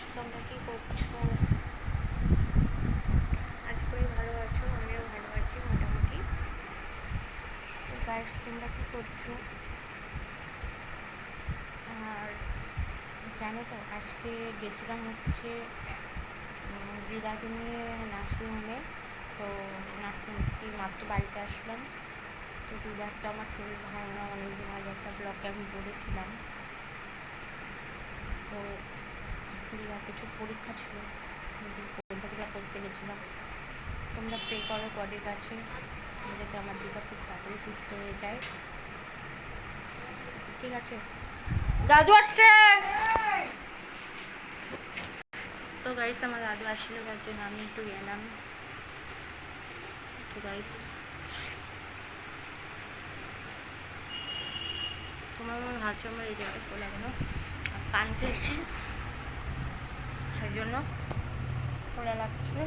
আছো, তোমরা কি করছ? আজ করি ভালো আছো, আমিও ভালো আছি মোটামুটি। গাইস তোমরা কি করছ? আর জানো তো, আজকে গেছিলাম হচ্ছে দিদাকে নিয়ে নার্সিংহোমে তো নার্সিংহোম থেকে মাত্র বাড়িতে আসলাম। তো দিদার তো আমার শরীর ভালো না অনেকদিন আগে একটা ব্লকে আমি বলেছিলাম তো দিদার কিছু পরীক্ষা ছিল। পরীক্ষাগুলো করতে গেছিলাম। তোমরা প্রে করো, গডের কাছে, যাতে আমার দিদা খুব তাড়াতাড়ি সুস্থ হয়ে যায়। ঠিক আছে? দাদু আসছে! তো গাইস আমার দাদু আসলে তার জন্য আমি একটু গেলাম। তো গাইস তোমার মনে ভাবছ আমার এই জায়গাটা খোলা আর পান খেয়েছি সেই জন্য। খোলা লাগছে।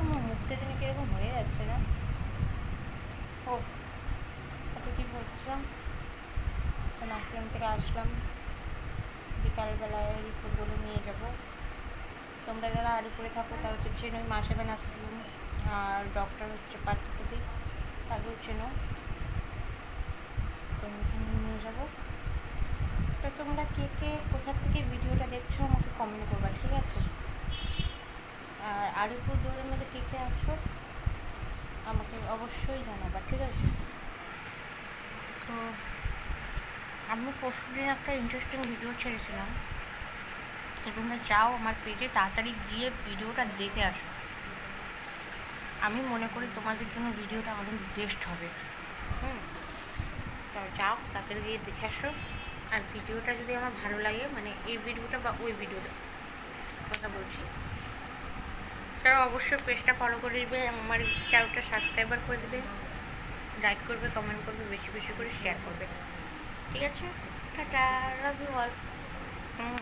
আমার মুখটা যেন কীরকম হয়ে যাচ্ছে না। ও কত কী বলছিলাম নার্সিং থেকে আসলাম। বিকালবেলায় রিপোর্টগুলো নিয়ে যাব। তোমরা যারা আলিপুরে থাকো, তারা তো চেনোই মাসেবে নার্সিং আর ডক্টর হচ্ছে পার্থপতি তাকেও চেনো। তো ওখানে নিয়ে যাব। তো তোমরা কে কে, কোথা থেকে ভিডিওটা দেখছ, আমাকে কমেন্ট করবা, ঠিক আছে? আর আলিপুর দৌড়ের মধ্যে কে কে আছো? আমাকে অবশ্যই জানাবা, ঠিক আছে? তো আমি পরশু দিন একটা ইন্টারেস্টিং ভিডিও ছেড়েছিলাম। তো তোমরা যাও আমার পেজে তাড়াতাড়ি গিয়ে ভিডিওটা দেখে আসো। আমি মনে করি তোমাদের জন্য ভিডিওটা অনেক বেস্ট হবে। হুম? তো যাও, তাড়াতাড়ি গিয়ে দেখে আসো। আর ভিডিওটা যদি আমার ভালো লাগে মানে এই ভিডিওটা বা ওই ভিডিওটা কথা বলছি। তারা অবশ্যই পেজটা ফলো করে দেবে, আমার চ্যানেলটা সাবস্ক্রাইবার করে দেবে লাইক করবে কমেন্ট করবে, বেশি বেশি করে শেয়ার করবে। ঠিক আছে? Tata love you all hmm.